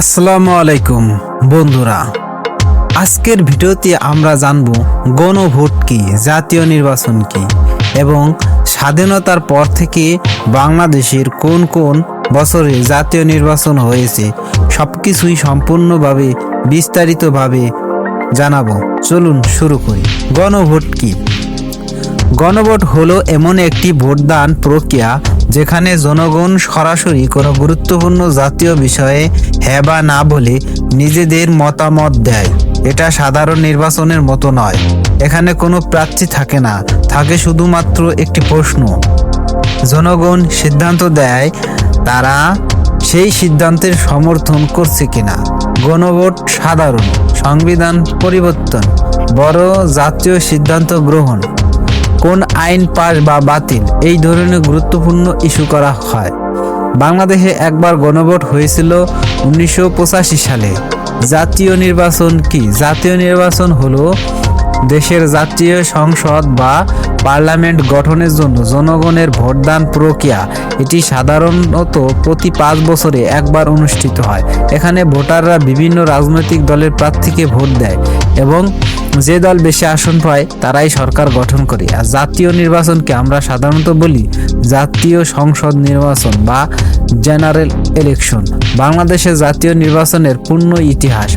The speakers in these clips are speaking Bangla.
আসসালামু আলাইকুম, বন্ধুরা। আজকের ভিডিওতে আমরা জানব গণভোট কি, জাতীয় নির্বাচন কি, এবং স্বাধীনতার পর থেকে বাংলাদেশের কোন কোন বছরে জাতীয় নির্বাচন হয়েছে, সবকিছুই সম্পূর্ণভাবে বিস্তারিতভাবে জানাব। চলুন শুরু করি। গণভোট কি? গণভোট হলো এমন একটি ভোটদান প্রক্রিয়া যেখানে জনগণ সরাসরি কোনো গুরুত্বপূর্ণ জাতীয় বিষয়ে হ্যাঁ বা না বলে নিজেদের মতামত দেয়। এটা সাধারণ নির্বাচনের মতো নয়। এখানে কোনো প্রার্থী থাকে না। থাকে শুধুমাত্র একটি প্রশ্ন। জনগণ সিদ্ধান্ত দেয় তারা সেই সিদ্ধান্তের সমর্থন করছে কিনা। গণভোট সাধারণ, সংবিধান পরিবর্তন, বড় জাতীয় সিদ্ধান্ত গ্রহণ। কোন আইন পাস বা বাতিল, এই ধরনের গুরুত্বপূর্ণ ইস্যু করা হয়। বাংলাদেশে একবার গণভোট হয়েছিল উনিশশো পঁচাশি সালে। জাতীয় নির্বাচন কি? জাতীয় নির্বাচন হলো দেশের জাতীয় সংসদ বা পার্লামেন্ট গঠনের জন্য জনগণের ভোটদান প্রক্রিয়া। এটি সাধারণত প্রতি পাঁচ বছরে একবার অনুষ্ঠিত হয়। এখানে ভোটাররা বিভিন্ন রাজনৈতিক দলের প্রার্থীকে ভোট দেয় এবং যে দল বেশি আসন পায়, তারাই সরকার গঠন করে। আর জাতীয় নির্বাচনকে আমরা সাধারণত বলি জাতীয় সংসদ নির্বাচন বা জেনারেল ইলেকশন। বাংলাদেশের জাতীয় নির্বাচনের পূর্ণ ইতিহাস।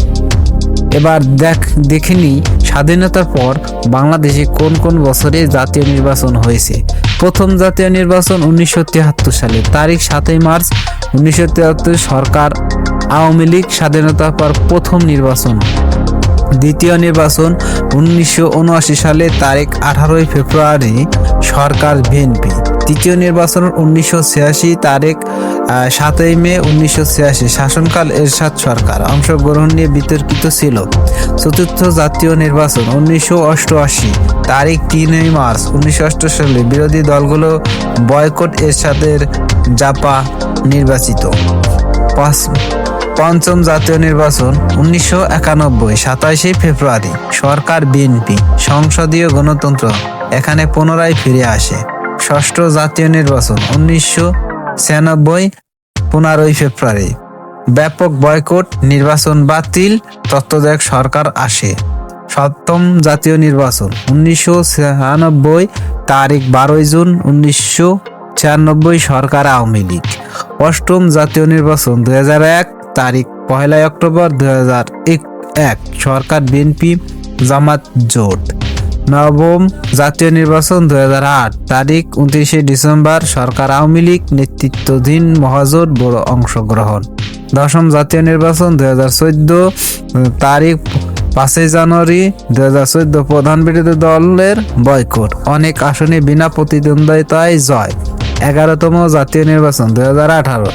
এবার দেখ, দেখে নিই স্বাধীনতার পর বাংলাদেশে কোন কোন বছরে জাতীয় নির্বাচন হয়েছে। প্রথম জাতীয় নির্বাচন উনিশশো তিয়াত্তর সালে, তারিখ সাতই মার্চ উনিশশো তিয়াত্তর সরকার আওয়ামী লীগ স্বাধীনতার পর প্রথম নির্বাচন। দ্বিতীয় নির্বাচন উনিশশো উনআশি সালে তারিখ আঠারোই ফেব্রুয়ারি সরকার বিএনপি। তৃতীয় নির্বাচন উনিশশো ছিয়াশি তারিখ সাতই মে উনিশশো ছিয়াশি, শাসনকাল এরশাদ সরকার, অংশগ্রহণ নিয়ে বিতর্কিত ছিল। চতুর্থ জাতীয় নির্বাচন উনিশশো অষ্টআশি, তারিখ তিনই মার্চ উনিশশো সালে বিরোধী দলগুলো বয়কট এরশাদের জাপা নির্বাচিত। পাঁচ পঞ্চম জাতীয় নির্বাচন উনিশশো একানব্বই, সাতাশে ফেব্রুয়ারি, সরকার বিএনপি, সংসদীয় গণতন্ত্র, এখানে পুনরায় ফিরে আসে। ষষ্ঠ জাতীয় নির্বাচন উনিশশো ছিয়ানব্বই, পনেরোই ফেব্রুয়ারি। ব্যাপক বয়কট, নির্বাচন বাতিল, তত্ত্বদায়ক সরকার আসে। সপ্তম জাতীয় নির্বাচন উনিশশো ছিয়ানব্বই, তারিখ বারোই জুন উনিশশো ছিয়ানব্বই, সরকার আওয়ামী লীগ। অষ্টম জাতীয় নির্বাচন দুই এক তারিখ পহেলা অক্টোবর দুই এক, সরকার বিএনপি জামাত জোট। নবম জাতীয় নির্বাচন দু হাজার আট, তারিখ উনত্রিশে ডিসেম্বর, সরকার আওয়ামী লীগ নেতৃত্বাধীন মহাজোট বড় অংশগ্রহণ। দশম জাতীয় নির্বাচন দুই তারিখ পাঁচই জানুয়ারি দুই হাজার চোদ্দ, প্রধান বিরোধী দলের বয়কট। অনেক আসনে বিনা প্রতিদ্বন্দ্বিতায় জয়। এগারোতম জাতীয় নির্বাচন, দুই হাজার আঠারো।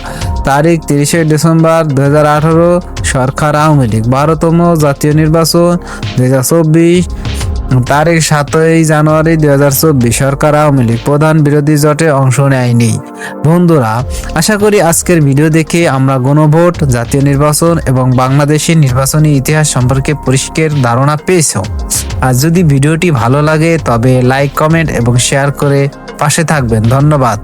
তারিখ তিরিশে ডিসেম্বর, দুই হাজার আঠারো, সরকার আওয়ামী লীগ। বারোতম জাতীয় নির্বাচন, দুই হাজার চব্বিশ। তারিখ সাতই জানুয়ারি, দুই হাজার চব্বিশ, সরকার আওয়ামী লীগ। প্রধান বিরোধী জোটে অংশ নেয়নি। বন্ধুরা, আশা করি আজকের ভিডিও দেখে আমরা গণভোট, জাতীয় নির্বাচন এবং বাংলাদেশের নির্বাচনী ইতিহাস সম্পর্কে পরিষ্কার ধারণা পেয়েছ। আর যদি ভিডিওটি ভালো লাগে, তবে লাইক, কমেন্ট এবং শেয়ার করে পাশে থাকবেন। ধন্যবাদ।